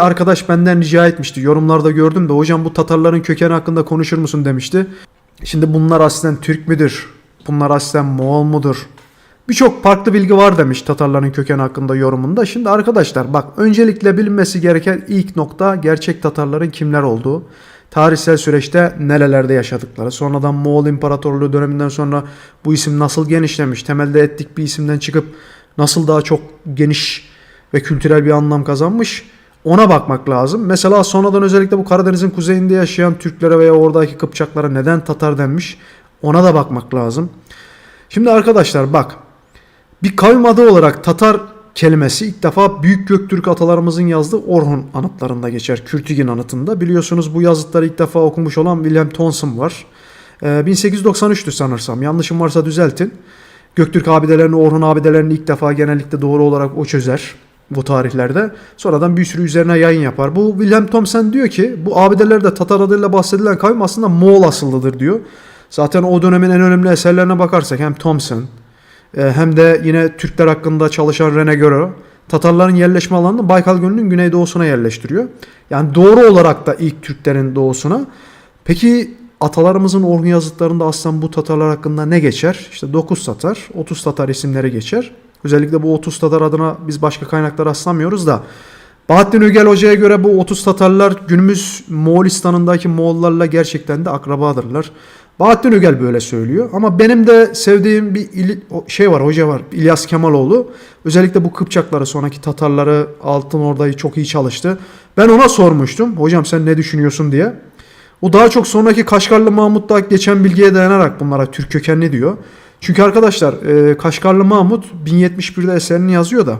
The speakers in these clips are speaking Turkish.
arkadaş benden rica etmişti. Yorumlarda gördüm de hocam bu Tatarların kökeni hakkında konuşur musun demişti. Şimdi bunlar aslen Türk müdür? Bunlar aslen Moğol mudur? Birçok farklı bilgi var demiş Tatarların kökeni hakkında yorumunda. Şimdi arkadaşlar bak öncelikle bilinmesi gereken ilk nokta gerçek Tatarların kimler olduğu. Tarihsel süreçte nerelerde yaşadıkları. Sonradan Moğol İmparatorluğu döneminden sonra bu isim nasıl genişlemiş. Temelde etnik bir isimden çıkıp nasıl daha çok geniş ve kültürel bir anlam kazanmış. Ona bakmak lazım. Mesela sonradan özellikle bu Karadeniz'in kuzeyinde yaşayan Türklere veya oradaki Kıpçaklara neden Tatar denmiş ona da bakmak lazım. Şimdi arkadaşlar bak bir kavim adı olarak Tatar kelimesi ilk defa Büyük Göktürk atalarımızın yazdığı Orhun anıtlarında geçer. Kürtigin anıtında. Biliyorsunuz bu yazıtları ilk defa okumuş olan William Thomson var. Ee, 1893'tü sanırsam. Yanlışım varsa düzeltin. Göktürk abidelerini, Orhun abidelerini ilk defa genellikle doğru olarak o çözer bu tarihlerde. Sonradan bir sürü üzerine yayın yapar. Bu William Thomson diyor ki bu abidelerde Tatar adıyla bahsedilen kavim aslında Moğol asıllıdır diyor. Zaten o dönemin en önemli eserlerine bakarsak hem Thomson e, hem de yine Türkler hakkında çalışan Rene Göro Tatarların yerleşme alanını Baykal Gölü'nün güneydoğusuna yerleştiriyor. Yani doğru olarak da ilk Türklerin doğusuna. Peki atalarımızın Orhun yazıtlarında aslında bu Tatarlar hakkında ne geçer? İşte 9 Tatar, 30 Tatar isimleri geçer. Özellikle bu 30 Tatar adına biz başka kaynaklar rastlamıyoruz da Bahattin Ögel Hoca'ya göre bu 30 Tatarlar günümüz Moğolistan'ındaki Moğollarla gerçekten de akrabadırlar. Bahattin Ögel böyle söylüyor. Ama benim de sevdiğim bir şey var, hoca var. İlyas Kemaloğlu. Özellikle bu Kıpçakları, sonraki Tatarları, Altın Orda'yı çok iyi çalıştı. Ben ona sormuştum. Hocam sen ne düşünüyorsun diye. O daha çok sonraki Kaşgarlı Mahmut'ta geçen bilgiye dayanarak bunlara Türk kökenli diyor. Çünkü arkadaşlar e, Kaşgarlı Mahmut 1071'de eserini yazıyor da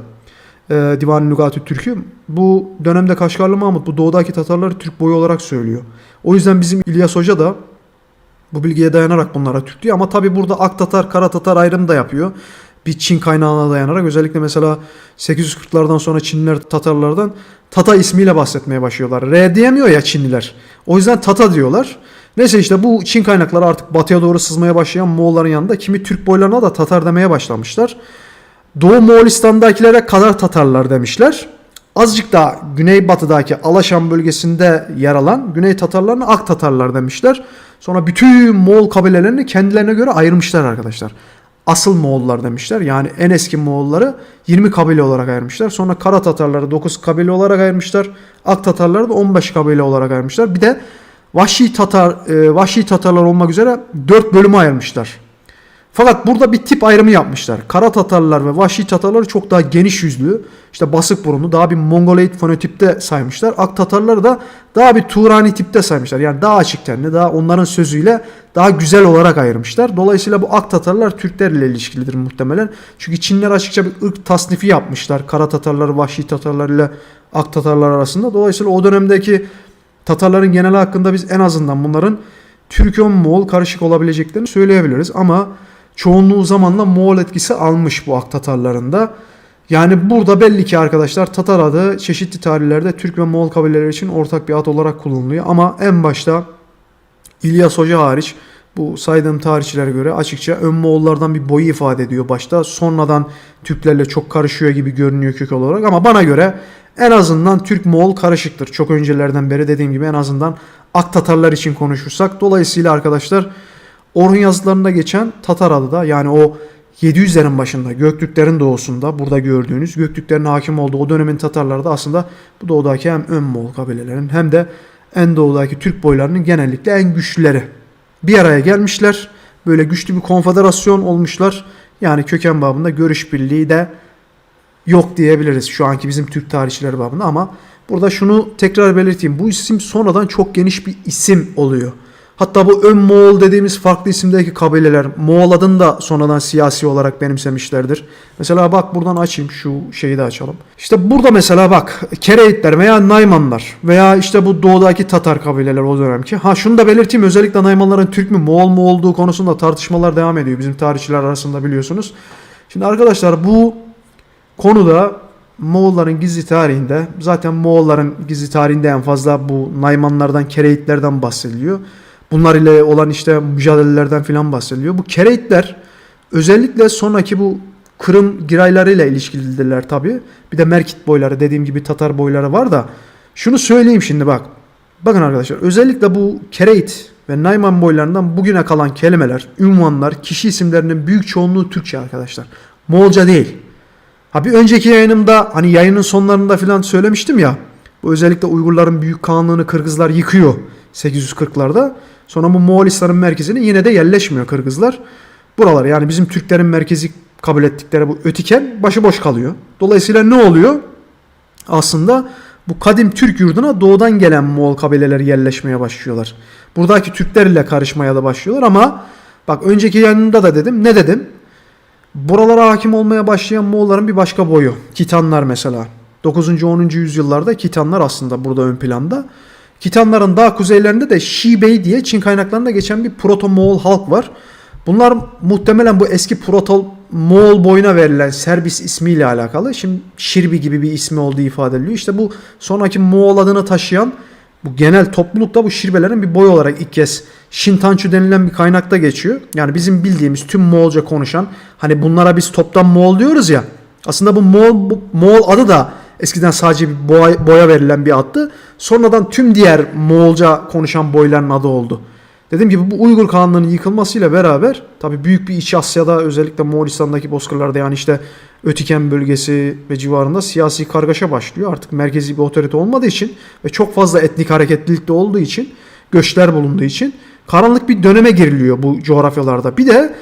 e, Divan-ı Lügat-ı Türk'ü. Bu dönemde Kaşgarlı Mahmut bu doğudaki Tatarları Türk boyu olarak söylüyor. O yüzden bizim İlyas Hoca da bu bilgiye dayanarak bunlara Türk diyor. Ama tabi burada Ak Tatar, Kara Tatar ayrımı da yapıyor. Bir Çin kaynağına dayanarak özellikle mesela 840'lardan sonra Çinliler Tatarlardan Tata ismiyle bahsetmeye başlıyorlar. R diyemiyor ya Çinliler. O yüzden Tata diyorlar. Neyse işte bu Çin kaynakları artık batıya doğru sızmaya başlayan Moğolların yanında kimi Türk boylarına da Tatar demeye başlamışlar. Doğu Moğolistan'dakilere kadar Tatarlar demişler. Azıcık daha güneybatıdaki Alaşan bölgesinde yer alan Güney Tatarlarına Ak Tatarlar demişler. Sonra bütün Moğol kabilelerini kendilerine göre ayırmışlar arkadaşlar. Asıl Moğollar demişler. Yani en eski Moğolları 20 kabile olarak ayırmışlar. Sonra Kara Tatarları 9 kabile olarak ayırmışlar. Ak Tatarları da 15 kabile olarak ayırmışlar. Bir de Vahşi Tatar, e, Vahşi Tatarlar olmak üzere 4 bölüme ayırmışlar. Fakat burada bir tip ayrımı yapmışlar. Kara Tatarlar ve Vahşi Tatarları çok daha geniş yüzlü, işte basık burunlu, daha bir Mongoloid fenotipte saymışlar. Ak Tatarları da daha bir Turani tipte saymışlar. Yani daha açık tenli, daha onların sözüyle daha güzel olarak ayırmışlar. Dolayısıyla bu Ak Tatarlar Türkler ile ilişkilidir muhtemelen. Çünkü Çinler açıkça bir ırk tasnifi yapmışlar. Kara Tatarlar, Vahşi Tatarlar ile Ak Tatarlar arasında. Dolayısıyla o dönemdeki Tatarların geneli hakkında biz en azından bunların Türkön-Moğol karışık olabileceklerini söyleyebiliriz. Ama çoğunluğu zamanla Moğol etkisi almış bu Ak Tatarlarında. Yani burada belli ki arkadaşlar Tatar adı çeşitli tarihlerde Türk ve Moğol kabileleri için ortak bir ad olarak kullanılıyor. Ama en başta İlyas Hoca hariç bu saydığım tarihçilere göre açıkça ön Moğollardan bir boyu ifade ediyor başta. Sonradan Türklerle çok karışıyor gibi görünüyor kök olarak ama bana göre en azından Türk-Moğol karışıktır. Çok öncelerden beri dediğim gibi en azından Ak Tatarlar için konuşursak. Dolayısıyla arkadaşlar Orhun yazılarında geçen Tatar adı da yani o 700'lerin başında Göktürklerin doğusunda burada gördüğünüz Göktürklerin hakim olduğu o dönemin Tatarları da aslında bu doğudaki hem ön Moğol kabilelerin hem de en doğudaki Türk boylarının genellikle en güçlüleri. Bir araya gelmişler. Böyle güçlü bir konfederasyon olmuşlar. Yani köken babında görüş birliği de yok diyebiliriz şu anki bizim Türk tarihçileri babında ama burada şunu tekrar belirteyim. Bu isim sonradan çok geniş bir isim oluyor. Hatta bu ön Moğol dediğimiz farklı isimdeki kabileler Moğol adını da sonradan siyasi olarak benimsemişlerdir. Mesela bak buradan açayım şu şeyi de açalım. İşte burada mesela bak Kereitler veya Naymanlar veya işte bu doğudaki Tatar kabileler o dönemki. Ha şunu da belirteyim özellikle Naymanların Türk mü Moğol mu olduğu konusunda tartışmalar devam ediyor bizim tarihçiler arasında biliyorsunuz. Şimdi arkadaşlar bu konuda Moğolların gizli tarihinde zaten Moğolların gizli tarihinde en fazla bu Naymanlardan, Kereitlerden bahsediliyor. Bunlar ile olan işte mücadelelerden filan bahsediliyor. Bu Kereitler özellikle sonraki bu Kırım giraylarıyla ilişkilidirler tabi. Bir de Merkit boyları dediğim gibi Tatar boyları var da Şunu söyleyeyim şimdi bak. Bakın arkadaşlar özellikle bu Kereit ve Nayman boylarından bugüne kalan kelimeler, ünvanlar, kişi isimlerinin büyük çoğunluğu Türkçe arkadaşlar. Moğolca değil. Ha bir önceki yayınımda hani yayının sonlarında falan söylemiştim ya. Bu özellikle Uygurların büyük kağanlığını Kırgızlar yıkıyor 840'larda. Sonra bu Moğolistan'ın merkezine yine de yerleşmiyor Kırgızlar. Buralar yani bizim Türklerin merkezi kabul ettikleri bu Ötiken başıboş kalıyor. Dolayısıyla ne oluyor? Aslında bu kadim Türk yurduna doğudan gelen Moğol kabileleri yerleşmeye başlıyorlar. Buradaki Türklerle karışmaya da başlıyorlar ama bak önceki yayınımda da dedim. Ne dedim? Buralara hakim olmaya başlayan Moğolların bir başka boyu. Kitanlar mesela. 9. 10. yüzyıllarda Kitanlar aslında burada ön planda. Kitanların daha kuzeylerinde de Şibey diye Çin kaynaklarında geçen bir proto Moğol halk var. Bunlar muhtemelen bu eski proto Moğol boyuna verilen Serbis ismiyle alakalı. Şimdi Şirbi gibi bir ismi olduğu ifade ediliyor. İşte bu sonraki Moğol adını taşıyan bu genel toplulukta bu Şirbelerin bir boy olarak ilk kez Şintançu denilen bir kaynakta geçiyor. Yani bizim bildiğimiz tüm Moğolca konuşan hani bunlara biz toptan Moğol diyoruz ya. Aslında bu Moğol, bu Moğol adı da eskiden sadece bir boya, boya verilen bir addı. Sonradan tüm diğer Moğolca konuşan boyların adı oldu. Dediğim gibi bu Uygur Kağanlığı'nın yıkılmasıyla beraber tabi büyük bir İç Asya'da özellikle Moğolistan'daki bozkırlarda yani işte Ötiken bölgesi ve civarında siyasi kargaşa başlıyor. Artık merkezi bir otorite olmadığı için ve çok fazla etnik hareketlilik de olduğu için göçler bulunduğu için karanlık bir döneme giriliyor bu coğrafyalarda. Bir de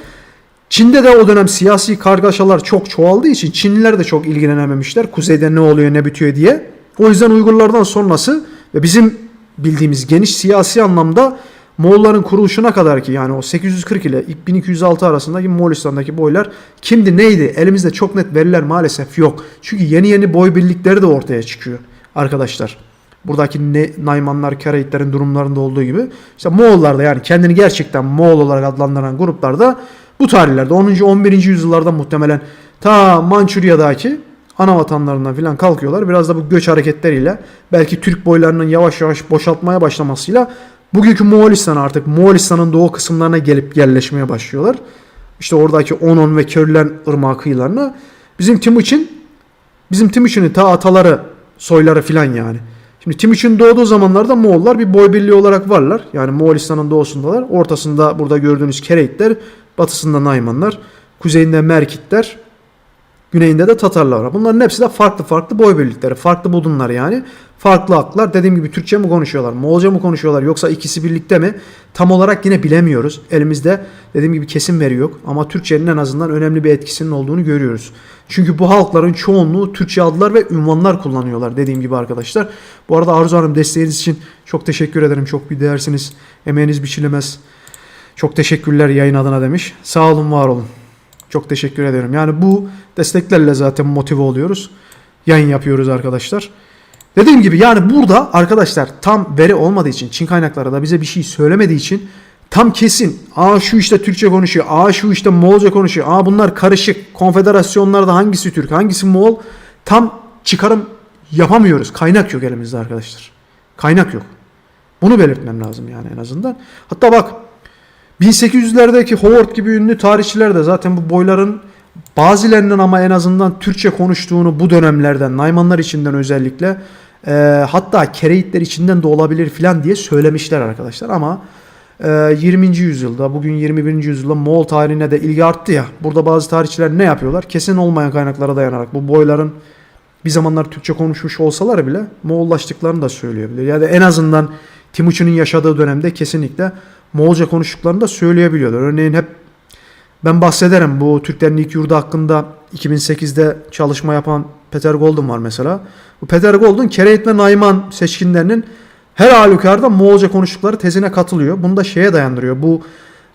Çin'de de o dönem siyasi kargaşalar çok çoğaldığı için Çinliler de çok ilgilenememişler. Kuzeyde ne oluyor ne bitiyor diye. O yüzden Uygurlardan sonrası ve bizim bildiğimiz geniş siyasi anlamda Moğolların kuruluşuna kadar ki yani o 840 ile 1206 arasındaki Moğolistan'daki boylar kimdi neydi elimizde çok net veriler maalesef yok. Çünkü yeni yeni boy birlikleri de ortaya çıkıyor arkadaşlar. Buradaki ne, Naymanlar, Karaitlerin durumlarında olduğu gibi işte Moğollarda yani kendini gerçekten Moğol olarak adlandıran gruplarda bu tarihlerde 10. 11. yüzyıllarda muhtemelen ta Mançurya'daki ana vatanlarından filan kalkıyorlar. Biraz da bu göç hareketleriyle belki Türk boylarının yavaş yavaş boşaltmaya başlamasıyla bugünkü Moğolistan artık Moğolistan'ın doğu kısımlarına gelip yerleşmeye başlıyorlar. İşte oradaki Onon ve Körlen ırmağı kıyılarına. Bizim Timuçin bizim Timuçin'in ta ataları soyları filan yani. Şimdi Timuçin doğduğu zamanlarda Moğollar bir boy birliği olarak varlar. Yani Moğolistan'ın doğusundalar. Ortasında burada gördüğünüz Kereitler, batısında Naymanlar, kuzeyinde Merkitler, güneyinde de Tatarlar var. Bunların hepsi de farklı farklı boy birlikleri, farklı budunlar yani. Farklı aklar. Dediğim gibi Türkçe mi konuşuyorlar, Moğolca mı konuşuyorlar yoksa ikisi birlikte mi? Tam olarak yine bilemiyoruz. Elimizde dediğim gibi kesin veri yok ama Türkçenin en azından önemli bir etkisinin olduğunu görüyoruz. Çünkü bu halkların çoğunluğu Türkçe adlar ve ünvanlar kullanıyorlar dediğim gibi arkadaşlar. Bu arada Arzu Hanım desteğiniz için çok teşekkür ederim. Çok bir değersiniz. Emeğiniz biçilemez. Çok teşekkürler yayın adına demiş. Sağ olun, var olun. Çok teşekkür ederim. Yani bu desteklerle zaten motive oluyoruz. Yayın yapıyoruz arkadaşlar. Dediğim gibi yani burada arkadaşlar tam veri olmadığı için Çin kaynakları da bize bir şey söylemediği için tam kesin. Aa şu işte Türkçe konuşuyor aa şu işte Moğolca konuşuyor aa bunlar karışık. Konfederasyonlarda hangisi Türk hangisi Moğol? Tam çıkarım yapamıyoruz. Kaynak yok elimizde arkadaşlar. Kaynak yok. Bunu belirtmem lazım yani en azından. Hatta bak 1800'lerdeki Howard gibi ünlü tarihçiler de zaten bu boyların bazılarının ama en azından Türkçe konuştuğunu bu dönemlerden Naymanlar içinden özellikle e, hatta Kereitler içinden de olabilir filan diye söylemişler arkadaşlar ama e, 20. yüzyılda bugün 21. yüzyılda Moğol tarihine de ilgi arttı ya burada bazı tarihçiler ne yapıyorlar kesin olmayan kaynaklara dayanarak bu boyların bir zamanlar Türkçe konuşmuş olsalar bile Moğollaştıklarını da söyleyebilir. Yani en azından Timuçin'in yaşadığı dönemde kesinlikle Moğolca konuştuklarını da söyleyebiliyorlar. Örneğin hep ben bahsederim bu Türklerin ilk yurdu hakkında 2008'de çalışma yapan Peter Golden var mesela. Bu Peter Golden Kereit ve Nayman seçkinlerinin her halükarda Moğolca konuştukları tezine katılıyor. Bunu da şeye dayandırıyor. Bu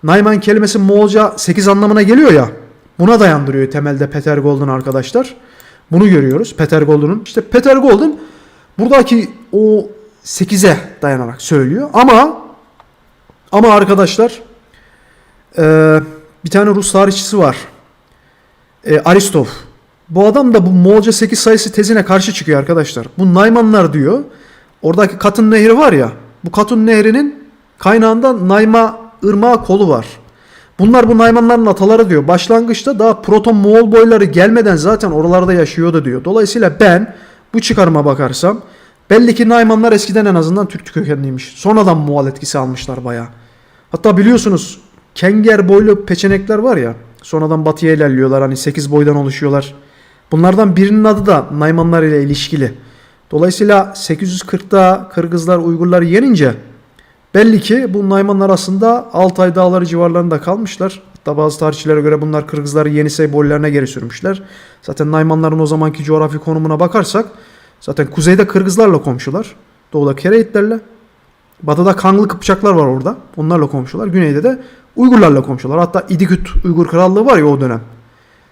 Nayman kelimesi Moğolca 8 anlamına geliyor ya. Buna dayandırıyor temelde Peter Golden arkadaşlar. Bunu görüyoruz Peter Golden'ın. İşte Peter Golden buradaki o 8'e dayanarak söylüyor. Ama ama arkadaşlar e, bir tane Rus tarihçisi var. E, Aristov. Bu adam da bu Moğolca 8 sayısı tezine karşı çıkıyor arkadaşlar. Bu Naymanlar diyor. Oradaki Katın Nehri var ya. Bu Katın Nehri'nin kaynağında Nayma ırmağı kolu var. Bunlar bu Naymanların ataları diyor. Başlangıçta daha proto Moğol boyları gelmeden zaten oralarda yaşıyordu diyor. Dolayısıyla ben bu çıkarıma bakarsam Belli ki Naymanlar eskiden en azından Türk kökenliymiş. Sonradan Moğol etkisi almışlar bayağı. Hatta biliyorsunuz kenger boylu peçenekler var ya. Sonradan batıya ilerliyorlar hani 8 boydan oluşuyorlar. Bunlardan birinin adı da Naymanlar ile ilişkili. Dolayısıyla 840'da Kırgızlar Uygurları yenince belli ki bu Naymanlar aslında Altay Dağları civarlarında kalmışlar. Hatta bazı tarihçilere göre bunlar Kırgızları Yenisey boylarına geri sürmüşler. Zaten Naymanların o zamanki coğrafi konumuna bakarsak zaten kuzeyde Kırgızlarla komşular. Doğuda Kereitlerle. Batıda Kanlı Kıpçaklar var orada. Onlarla komşular. Güneyde de Uygurlarla komşular. Hatta İdiküt Uygur Krallığı var ya o dönem.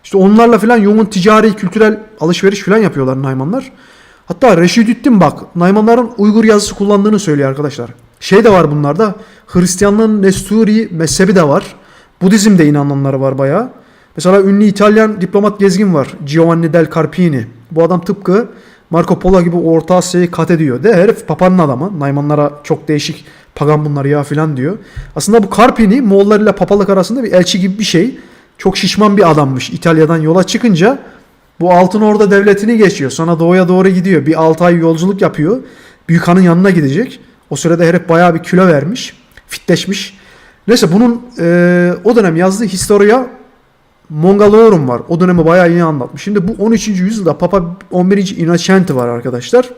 İşte onlarla filan yoğun ticari, kültürel alışveriş filan yapıyorlar Naymanlar. Hatta Reşidüddin bak Naymanların Uygur yazısı kullandığını söylüyor arkadaşlar. Şey de var bunlarda. Hristiyanlığın Nesturi mezhebi de var. Budizm'de inananları var bayağı. Mesela ünlü İtalyan diplomat gezgin var. Giovanni del Carpini. Bu adam tıpkı Marco Polo gibi Orta Asya'yı kat ediyor. De herif papanın adamı. Naymanlara çok değişik pagan bunlar ya filan diyor. Aslında bu Carpini Moğollar ile papalık arasında bir elçi gibi bir şey. Çok şişman bir adammış. İtalya'dan yola çıkınca bu Altın Orda devletini geçiyor. Sonra doğuya doğru gidiyor. Bir 6 ay yolculuk yapıyor. Büyük hanın yanına gidecek. O sırada herif bayağı bir kilo vermiş. Fitleşmiş. Neyse bunun e, o dönem yazdığı Historia Mongolorum var. O dönemi bayağı iyi anlatmış. Şimdi bu 13. yüzyılda Papa 11. Innocenti var arkadaşlar.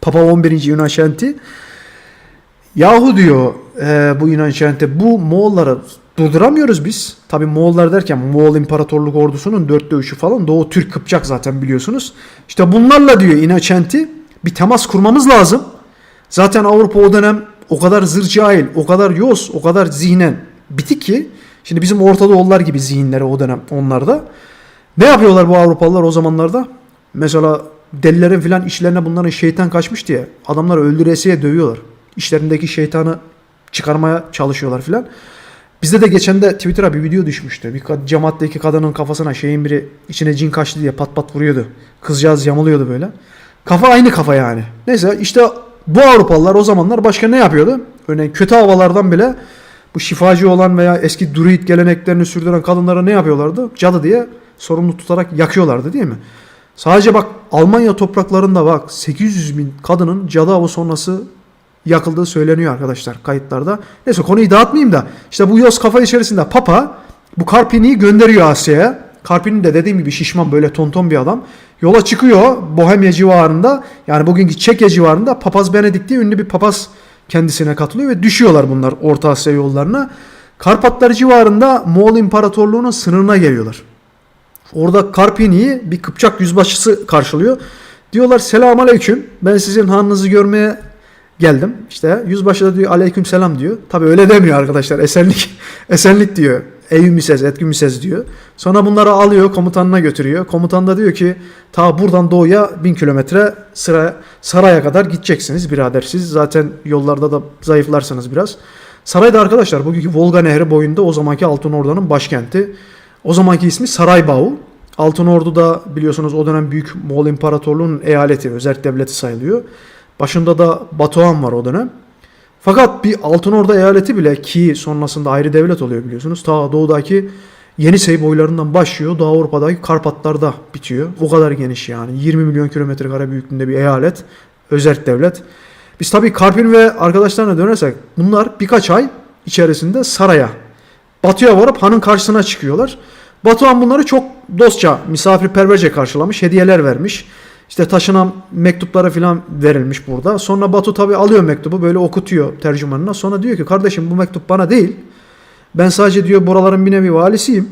Papa 11. Innocenti. Yahu diyor e, bu Innocenti bu Moğolları durduramıyoruz biz. Tabi Moğollar derken Moğol İmparatorluk ordusunun dörtte üçü falan Doğu Türk Kıpçak zaten biliyorsunuz. İşte bunlarla diyor Innocenti bir temas kurmamız lazım. Zaten Avrupa o dönem o kadar zır cahil, o kadar yoz, o kadar zihnen bitik ki şimdi bizim Orta Doğullar gibi zihinleri o dönem onlarda. Ne yapıyorlar bu Avrupalılar o zamanlarda? Mesela delilerin filan işlerine bunların şeytan kaçmış diye adamları öldüresiye dövüyorlar. İşlerindeki şeytanı çıkarmaya çalışıyorlar filan. Bizde de geçen de Twitter'a bir video düşmüştü. Bir cemaatteki kadının kafasına şeyin biri içine cin kaçtı diye pat pat vuruyordu. Kızcağız yamuluyordu böyle. Kafa aynı kafa yani. Neyse işte bu Avrupalılar o zamanlar başka ne yapıyordu? Örneğin kötü havalardan bile bu şifacı olan veya eski druid geleneklerini sürdüren kadınlara ne yapıyorlardı? Cadı diye sorumlu tutarak yakıyorlardı değil mi? Sadece bak Almanya topraklarında bak 800 bin kadının cadı avı sonrası yakıldığı söyleniyor arkadaşlar kayıtlarda. Neyse konuyu dağıtmayayım da işte bu yoz kafa içerisinde Papa bu Karpini'yi gönderiyor Asya'ya. Karpini de dediğim gibi şişman böyle tonton bir adam. Yola çıkıyor Bohemya civarında yani bugünkü Çekya civarında Papaz Benedik diye ünlü bir papaz kendisine katılıyor ve düşüyorlar bunlar Orta Asya yollarına. Karpatlar civarında Moğol İmparatorluğu'nun sınırına geliyorlar. Orada Karpini'yi bir Kıpçak yüzbaşısı karşılıyor. Diyorlar selam aleyküm ben sizin hanınızı görmeye geldim. İşte yüzbaşı da diyor aleyküm selam diyor. Tabi öyle demiyor arkadaşlar esenlik esenlik diyor. Eyyümisez, etkümisez diyor. Sonra bunları alıyor komutanına götürüyor. Komutan da diyor ki ta buradan doğuya bin kilometre sıra saraya kadar gideceksiniz birader siz. Zaten yollarda da zayıflarsınız biraz. Saray da arkadaşlar bugünkü Volga Nehri boyunda o zamanki Altın Ordu'nun başkenti. O zamanki ismi Saraybau. Altın Ordu da biliyorsunuz o dönem Büyük Moğol İmparatorluğu'nun eyaleti, özel devleti sayılıyor. Başında da Batuhan var o dönem. Fakat bir Altın Orda eyaleti bile ki sonrasında ayrı devlet oluyor biliyorsunuz. Ta doğudaki Yenisey boylarından başlıyor. Doğu Avrupa'daki Karpatlar'da bitiyor. O kadar geniş yani. 20 milyon kilometre kare büyüklüğünde bir eyalet. Özerk devlet. Biz tabii Karpin ve arkadaşlarına dönersek bunlar birkaç ay içerisinde saraya Batı'ya varıp hanın karşısına çıkıyorlar. Batuhan bunları çok dostça, misafirperverce karşılamış, hediyeler vermiş. İşte taşınan mektupları falan verilmiş burada. Sonra Batu tabi alıyor mektubu böyle okutuyor tercümanına. Sonra diyor ki kardeşim bu mektup bana değil. Ben sadece diyor buraların bir nevi valisiyim.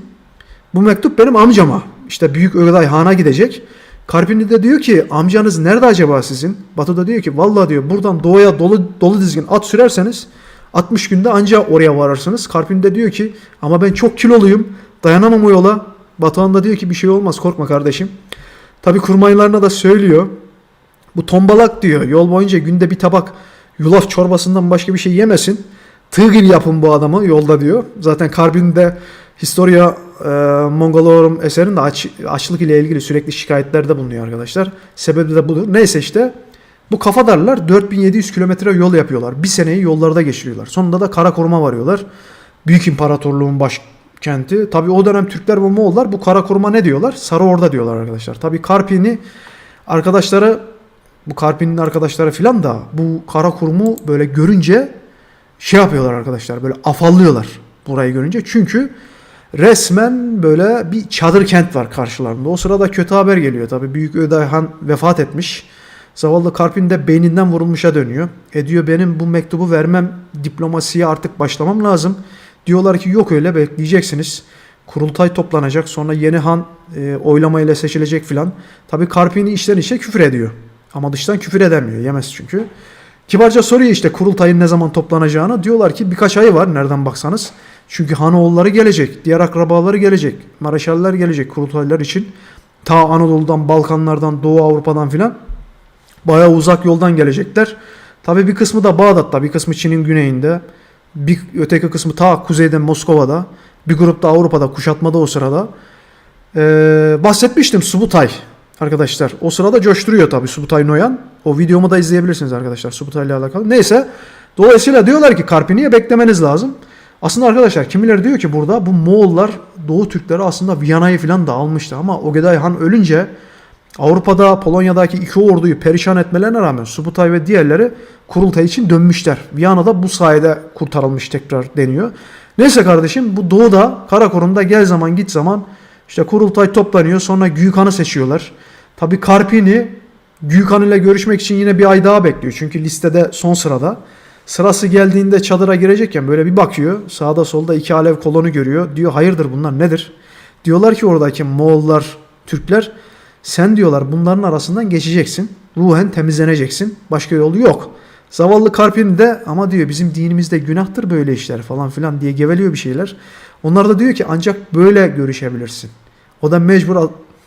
Bu mektup benim amcama. İşte Büyük Ögday Han'a gidecek. Karpini de diyor ki amcanız nerede acaba sizin? Batu da diyor ki vallahi diyor buradan doğuya dolu, dolu dizgin at sürerseniz 60 günde anca oraya varırsınız. Karpin de diyor ki ama ben çok kiloluyum dayanamam o yola. Batuhan da diyor ki bir şey olmaz korkma kardeşim. Tabi kurmaylarına da söylüyor. Bu tombalak diyor yol boyunca günde bir tabak yulaf çorbasından başka bir şey yemesin. Tığ gibi yapın bu adamı yolda diyor. Zaten Karbin'de Historia e, Mongolorum eserinde aç, açlık ile ilgili sürekli şikayetlerde bulunuyor arkadaşlar. Sebebi de budur. Neyse işte bu kafadarlar 4700 kilometre yol yapıyorlar. Bir seneyi yollarda geçiriyorlar. Sonunda da Karakorum'a varıyorlar. Büyük İmparatorluğun başkenti. Tabi o dönem Türkler ve Moğollar bu Karakorum'a ne diyorlar? Sarı Orda diyorlar arkadaşlar. Tabi Karpin'i arkadaşları bu Karpi'nin arkadaşları filan da bu kara kurumu böyle görünce şey yapıyorlar arkadaşlar böyle afallıyorlar burayı görünce. Çünkü resmen böyle bir çadır kent var karşılarında. O sırada kötü haber geliyor tabi. Büyük Öday Han vefat etmiş. Zavallı Karpin de beyninden vurulmuşa dönüyor. E diyor benim bu mektubu vermem diplomasiye artık başlamam lazım. Diyorlar ki yok öyle bekleyeceksiniz. Kurultay toplanacak sonra yeni han e, oylamayla seçilecek filan. Tabi Karpin'i içten içe küfür ediyor. Ama dıştan küfür edemiyor. Yemez çünkü. Kibarca soruyor işte kurultayın ne zaman toplanacağını. Diyorlar ki birkaç ay var nereden baksanız. Çünkü hanoğulları gelecek. Diğer akrabaları gelecek. Maraşaller gelecek kurultaylar için. Ta Anadolu'dan, Balkanlardan, Doğu Avrupa'dan filan. Bayağı uzak yoldan gelecekler. Tabii bir kısmı da Bağdat'ta, bir kısmı Çin'in güneyinde. Bir öteki kısmı ta kuzeyde Moskova'da. Bir grup da Avrupa'da kuşatmada o sırada. Ee, bahsetmiştim Subutay arkadaşlar. O sırada coşturuyor tabii Subutay Noyan. O videomu da izleyebilirsiniz arkadaşlar Subutay ile alakalı. Neyse. Dolayısıyla diyorlar ki Karpini'ye beklemeniz lazım. Aslında arkadaşlar kimileri diyor ki burada bu Moğollar Doğu Türkleri aslında Viyana'yı falan da almıştı ama Ogeday Han ölünce Avrupa'da Polonya'daki iki orduyu perişan etmelerine rağmen Subutay ve diğerleri kurultay için dönmüşler. Viyana'da bu sayede kurtarılmış tekrar deniyor. Neyse kardeşim bu doğuda Karakorum'da gel zaman git zaman işte kurultay toplanıyor sonra Güyükhan'ı seçiyorlar. Tabi Karpini Güyükhan ile görüşmek için yine bir ay daha bekliyor. Çünkü listede son sırada. Sırası geldiğinde çadıra girecekken böyle bir bakıyor. Sağda solda iki alev kolonu görüyor. Diyor hayırdır bunlar nedir? Diyorlar ki oradaki Moğollar, Türkler sen diyorlar bunların arasından geçeceksin. Ruhen temizleneceksin. Başka yolu yok. Zavallı Karpin de ama diyor bizim dinimizde günahtır böyle işler falan filan diye geveliyor bir şeyler. Onlar da diyor ki ancak böyle görüşebilirsin. O da mecbur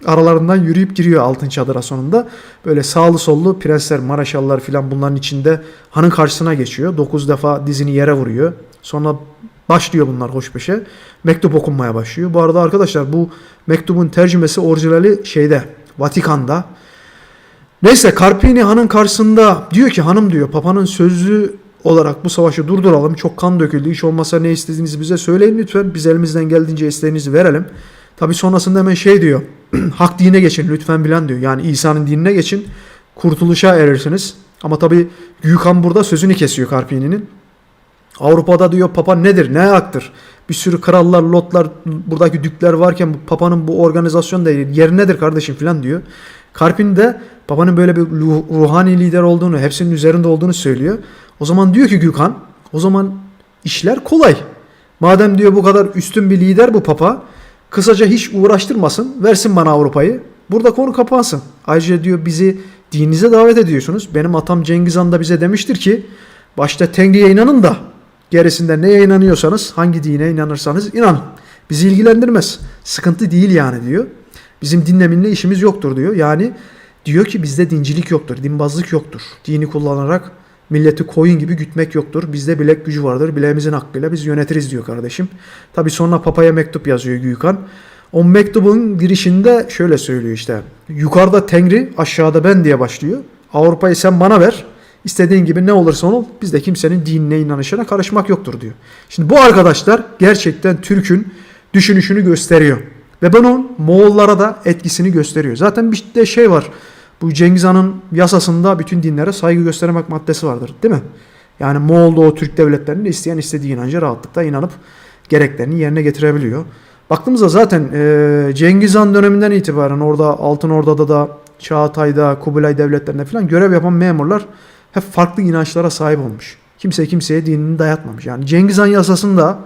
aralarından yürüyüp giriyor altın çadıra sonunda. Böyle sağlı sollu prensler, maraşallar filan bunların içinde hanın karşısına geçiyor. Dokuz defa dizini yere vuruyor. Sonra başlıyor bunlar hoşbeşe. Mektup okunmaya başlıyor. Bu arada arkadaşlar bu mektubun tercümesi orijinali şeyde Vatikan'da. Neyse Karpini hanın karşısında diyor ki hanım diyor papanın sözlü olarak bu savaşı durduralım. Çok kan döküldü. Hiç olmasa ne istediğinizi bize söyleyin lütfen. Biz elimizden geldiğince isteğinizi verelim. Tabi sonrasında hemen şey diyor. hak dine geçin lütfen bilen diyor. Yani İsa'nın dinine geçin. Kurtuluşa erirsiniz. Ama tabi Gülkan burada sözünü kesiyor Karpini'nin. Avrupa'da diyor papa nedir? Ne haktır? Bir sürü krallar, lotlar, buradaki dükler varken bu papanın bu organizasyon değil. Yer nedir kardeşim filan diyor. Karpin de papanın böyle bir ruhani lider olduğunu, hepsinin üzerinde olduğunu söylüyor. O zaman diyor ki Gülkan, o zaman işler kolay. Madem diyor bu kadar üstün bir lider bu papa, kısaca hiç uğraştırmasın, versin bana Avrupa'yı. Burada konu kapansın. Ayrıca diyor bizi dininize davet ediyorsunuz. Benim atam Cengiz Han da bize demiştir ki, başta Tengri'ye inanın da gerisinde neye inanıyorsanız, hangi dine inanırsanız inanın. Bizi ilgilendirmez. Sıkıntı değil yani diyor. Bizim dinleminle işimiz yoktur diyor. Yani diyor ki bizde dincilik yoktur, dinbazlık yoktur. Dini kullanarak milleti koyun gibi gütmek yoktur. Bizde bilek gücü vardır. Bileğimizin hakkıyla biz yönetiriz diyor kardeşim. Tabi sonra papaya mektup yazıyor Gülkan. O mektubun girişinde şöyle söylüyor işte. Yukarıda Tengri, aşağıda ben diye başlıyor. Avrupa'yı sen bana ver. İstediğin gibi ne olursa ol. Bizde kimsenin dinine, inanışına karışmak yoktur diyor. Şimdi bu arkadaşlar gerçekten Türk'ün düşünüşünü gösteriyor. Ve bunun Moğollara da etkisini gösteriyor. Zaten bir de şey var. Bu Cengiz Han'ın yasasında bütün dinlere saygı göstermek maddesi vardır. Değil mi? Yani Moğol Doğu Türk devletlerinde isteyen istediği inanca rahatlıkla inanıp gereklerini yerine getirebiliyor. Baktığımızda zaten e, Cengiz Han döneminden itibaren orada Altın Orda'da da Çağatay'da, Kubilay devletlerinde falan görev yapan memurlar hep farklı inançlara sahip olmuş. Kimse kimseye dinini dayatmamış. Yani Cengiz Han yasasında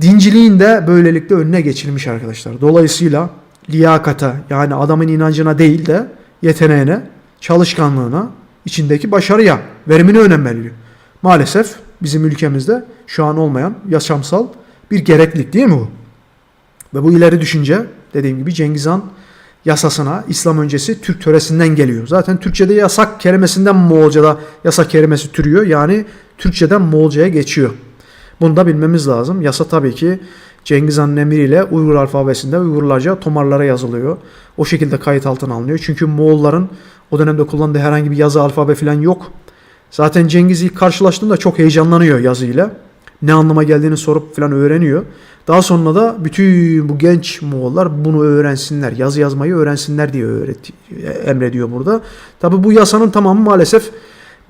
dinciliğin de böylelikle önüne geçilmiş arkadaşlar. Dolayısıyla liyakata yani adamın inancına değil de yeteneğine, çalışkanlığına, içindeki başarıya, verimine önem veriliyor. Maalesef bizim ülkemizde şu an olmayan yaşamsal bir gereklilik değil mi bu? Ve bu ileri düşünce dediğim gibi Cengiz Han yasasına İslam öncesi Türk töresinden geliyor. Zaten Türkçe'de yasak kelimesinden Moğolca'da yasak kelimesi türüyor. Yani Türkçeden Moğolca'ya geçiyor. Bunu da bilmemiz lazım. Yasa tabii ki Cengiz Han'ın emriyle Uygur alfabesinde Uygurlarca tomarlara yazılıyor. O şekilde kayıt altına alınıyor. Çünkü Moğolların o dönemde kullandığı herhangi bir yazı alfabe falan yok. Zaten Cengiz ilk karşılaştığında çok heyecanlanıyor yazıyla. Ne anlama geldiğini sorup falan öğreniyor. Daha sonra da bütün bu genç Moğollar bunu öğrensinler, yazı yazmayı öğrensinler diye öğret emrediyor burada. Tabi bu yasanın tamamı maalesef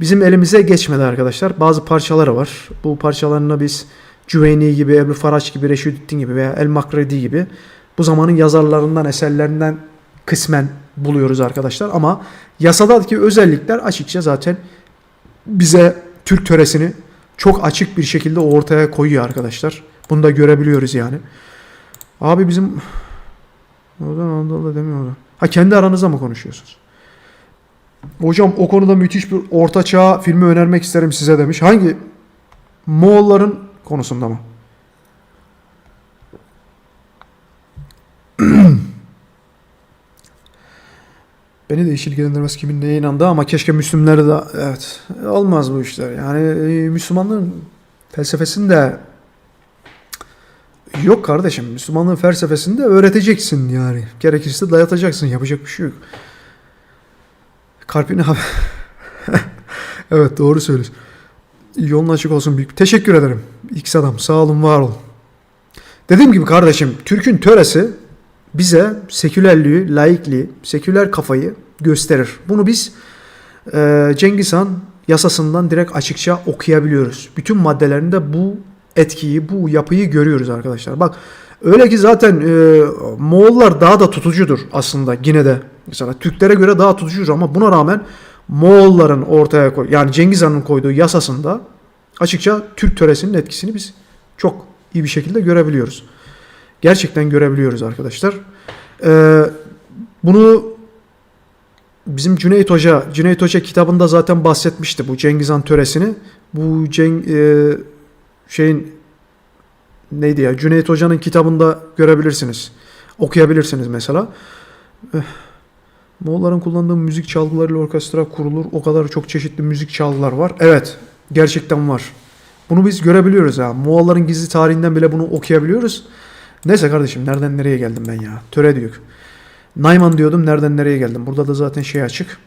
bizim elimize geçmedi arkadaşlar. Bazı parçaları var. Bu parçalarını biz Cüveyni gibi, Ebru Faraç gibi, Reşidüddin gibi veya El Makredi gibi bu zamanın yazarlarından, eserlerinden kısmen buluyoruz arkadaşlar. Ama yasadaki özellikler açıkça zaten bize Türk töresini çok açık bir şekilde ortaya koyuyor arkadaşlar. Bunu da görebiliyoruz yani. Abi bizim oradan Anadolu demiyor. Ha kendi aranızda mı konuşuyorsunuz? Hocam o konuda müthiş bir orta çağ filmi önermek isterim size demiş. Hangi? Moğolların konusunda mı? Beni de hiç ilgilendirmez kimin neye inandığı ama keşke Müslümleri de evet olmaz bu işler. Yani e, Müslümanlığın felsefesinde yok kardeşim. Müslümanlığın felsefesinde öğreteceksin yani. Gerekirse dayatacaksın. Yapacak bir şey yok. Kalbini evet doğru söylüyorsun. Yolun açık olsun büyük. Teşekkür ederim. X adam sağ olun var olun. Dediğim gibi kardeşim Türk'ün töresi bize sekülerliği, laikliği, seküler kafayı gösterir. Bunu biz e, Cengiz Han yasasından direkt açıkça okuyabiliyoruz. Bütün maddelerinde bu etkiyi, bu yapıyı görüyoruz arkadaşlar. Bak öyle ki zaten e, Moğollar daha da tutucudur aslında yine de. Mesela Türklere göre daha tutucudur ama buna rağmen Moğolların ortaya koy yani Cengiz Han'ın koyduğu yasasında açıkça Türk töresinin etkisini biz çok iyi bir şekilde görebiliyoruz. Gerçekten görebiliyoruz arkadaşlar. Ee, bunu bizim Cüneyt Hoca, Cüneyt Hoca kitabında zaten bahsetmişti bu Cengiz Han töresini. Bu Ceng, e, şeyin neydi ya Cüneyt Hoca'nın kitabında görebilirsiniz. Okuyabilirsiniz mesela. Eh, Moğolların kullandığı müzik çalgılarıyla orkestra kurulur. O kadar çok çeşitli müzik çalgılar var. Evet, gerçekten var. Bunu biz görebiliyoruz ha. Moğolların gizli tarihinden bile bunu okuyabiliyoruz. Neyse kardeşim nereden nereye geldim ben ya? Töre diyor. Nayman diyordum nereden nereye geldim. Burada da zaten şey açık.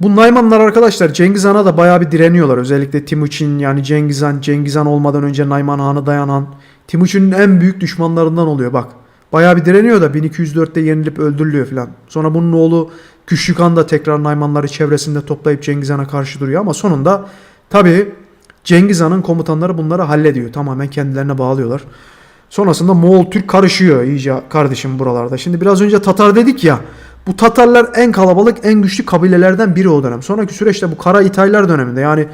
Bu Naymanlar arkadaşlar Cengiz Han'a da bayağı bir direniyorlar. Özellikle Timuçin yani Cengiz Han, Cengiz Han olmadan önce Nayman Han'ı dayanan. Timuçin'in en büyük düşmanlarından oluyor bak. Bayağı bir direniyor da 1204'te yenilip öldürülüyor falan. Sonra bunun oğlu Küçük Han da tekrar Naymanları çevresinde toplayıp Cengiz Han'a karşı duruyor ama sonunda tabii Cengiz Han'ın komutanları bunları hallediyor. Tamamen kendilerine bağlıyorlar. Sonrasında Moğol Türk karışıyor iyice kardeşim buralarda. Şimdi biraz önce Tatar dedik ya. Bu Tatarlar en kalabalık, en güçlü kabilelerden biri o dönem. Sonraki süreçte bu Kara İtaylar döneminde yani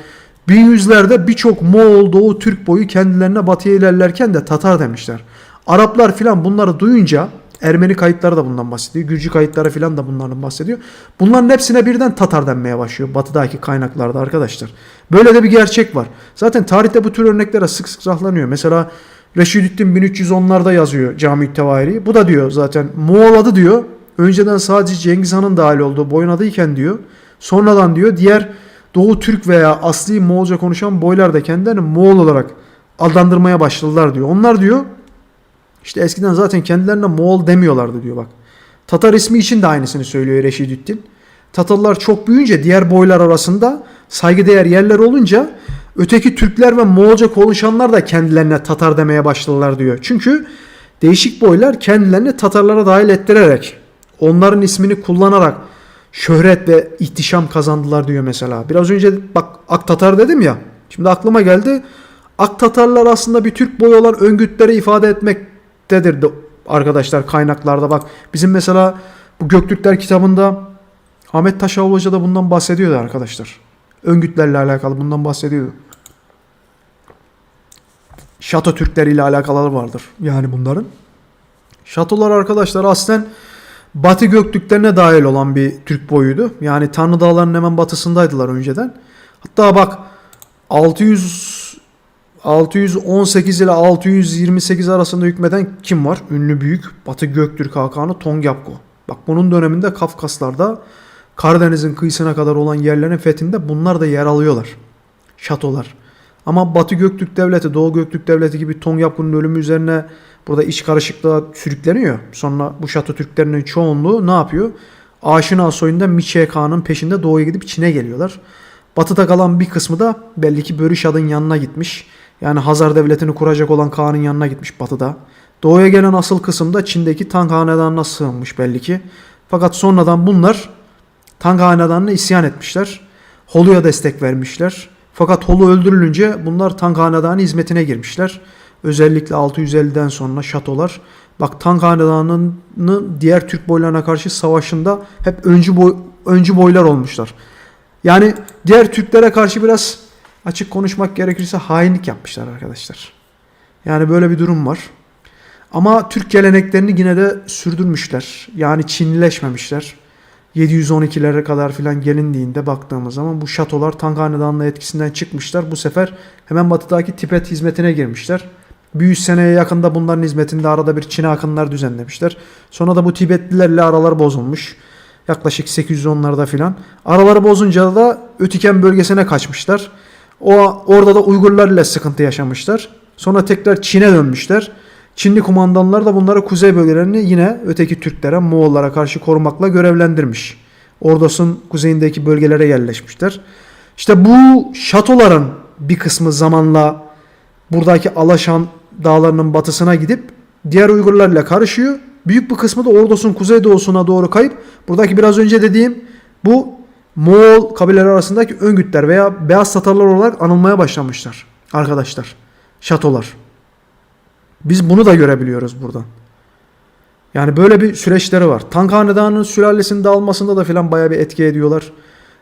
1100'lerde birçok Moğol, Doğu, Türk boyu kendilerine batıya ilerlerken de Tatar demişler. Araplar filan bunları duyunca Ermeni kayıtları da bundan bahsediyor. Gürcü kayıtları filan da bunlardan bahsediyor. Bunların hepsine birden Tatar denmeye başlıyor batıdaki kaynaklarda arkadaşlar. Böyle de bir gerçek var. Zaten tarihte bu tür örneklere sık sık rastlanıyor. Mesela Reşidüddin 1310'larda yazıyor Cami Tevahiri. Bu da diyor zaten Moğol adı diyor. Önceden sadece Cengiz Han'ın dahil olduğu boyun adıyken diyor. Sonradan diyor diğer Doğu Türk veya asli Moğolca konuşan boylar da kendilerini Moğol olarak adlandırmaya başladılar diyor. Onlar diyor işte eskiden zaten kendilerine Moğol demiyorlardı diyor bak. Tatar ismi için de aynısını söylüyor Reşidüddin. Tatarlar çok büyüyünce diğer boylar arasında saygıdeğer yerler olunca öteki Türkler ve Moğolca konuşanlar da kendilerine Tatar demeye başladılar diyor. Çünkü değişik boylar kendilerini Tatarlara dahil ettirerek onların ismini kullanarak şöhret ve ihtişam kazandılar diyor mesela. Biraz önce bak Ak Tatar dedim ya. Şimdi aklıma geldi. Ak Tatarlar aslında bir Türk boyu olan öngütleri ifade etmektedir de arkadaşlar kaynaklarda bak. Bizim mesela bu Göktürkler kitabında Ahmet Taşaoğlu Hoca da bundan bahsediyordu arkadaşlar. Öngütlerle alakalı bundan bahsediyordu. Şato Türkleri ile alakaları vardır yani bunların. Şatolar arkadaşlar aslen Batı Göktürklerine dahil olan bir Türk boyuydu. Yani Tanrı Dağları'nın hemen batısındaydılar önceden. Hatta bak 600 618 ile 628 arasında hükmeden kim var? Ünlü büyük Batı Göktürk Hakanı Tongyapko. Bak bunun döneminde Kafkaslarda Karadeniz'in kıyısına kadar olan yerlerin fethinde bunlar da yer alıyorlar. Şatolar. Ama Batı Göktürk Devleti, Doğu Göktürk Devleti gibi Tongyapku'nun ölümü üzerine burada iç karışıklığa sürükleniyor. Sonra bu Şato Türklerinin çoğunluğu ne yapıyor? Aşina soyunda Miçe Kağan'ın peşinde doğuya gidip Çin'e geliyorlar. Batıda kalan bir kısmı da belli ki Börüşad'ın yanına gitmiş. Yani Hazar devletini kuracak olan Kaan'ın yanına gitmiş batıda. Doğuya gelen asıl kısımda Çin'deki Tang hanedanına sığınmış belli ki. Fakat sonradan bunlar Tang hanedanına isyan etmişler. Holu'ya destek vermişler. Fakat Holu öldürülünce bunlar Tang hanedanı hizmetine girmişler. Özellikle 650'den sonra şatolar. Bak Tang hanedanının diğer Türk boylarına karşı savaşında hep öncü boy, öncü boylar olmuşlar. Yani diğer Türklere karşı biraz açık konuşmak gerekirse hainlik yapmışlar arkadaşlar. Yani böyle bir durum var. Ama Türk geleneklerini yine de sürdürmüşler. Yani Çinlileşmemişler. 712'lere kadar filan gelindiğinde baktığımız zaman bu şatolar Tang Hanedanlığı etkisinden çıkmışlar. Bu sefer hemen batıdaki Tibet hizmetine girmişler. Bir 100 seneye yakında bunların hizmetinde arada bir Çin akınlar düzenlemişler. Sonra da bu Tibetlilerle aralar bozulmuş. Yaklaşık 810'larda filan. Araları bozunca da Ötiken bölgesine kaçmışlar. O orada da Uygurlarla sıkıntı yaşamışlar. Sonra tekrar Çin'e dönmüşler. Çinli kumandanlar da bunları kuzey bölgelerini yine öteki Türklere, Moğollara karşı korumakla görevlendirmiş. Ordos'un kuzeyindeki bölgelere yerleşmişler. İşte bu şatoların bir kısmı zamanla buradaki Alaşan dağlarının batısına gidip diğer Uygurlarla karışıyor. Büyük bir kısmı da Ordos'un kuzeydoğusuna doğru kayıp buradaki biraz önce dediğim bu Moğol kabileleri arasındaki Öngütler veya Beyaz Tatarlar olarak anılmaya başlamışlar arkadaşlar. Şatolar. Biz bunu da görebiliyoruz buradan. Yani böyle bir süreçleri var. Tang Hanedanı'nın sülalesinin dağılmasında da filan bayağı bir etki ediyorlar.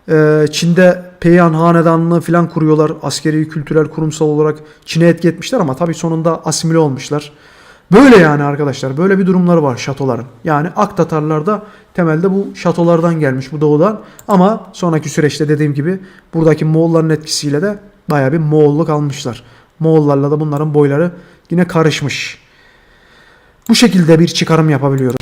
Ee, Çin'de Peyyan Hanedanlığı filan kuruyorlar. Askeri, kültürel, kurumsal olarak Çin'e etki etmişler ama tabii sonunda asimile olmuşlar. Böyle yani arkadaşlar. Böyle bir durumları var şatoların. Yani Ak Tatarlar da temelde bu şatolardan gelmiş bu doğudan. Ama sonraki süreçte dediğim gibi buradaki Moğolların etkisiyle de bayağı bir Moğolluk almışlar. Moğollarla da bunların boyları yine karışmış. Bu şekilde bir çıkarım yapabiliyoruz.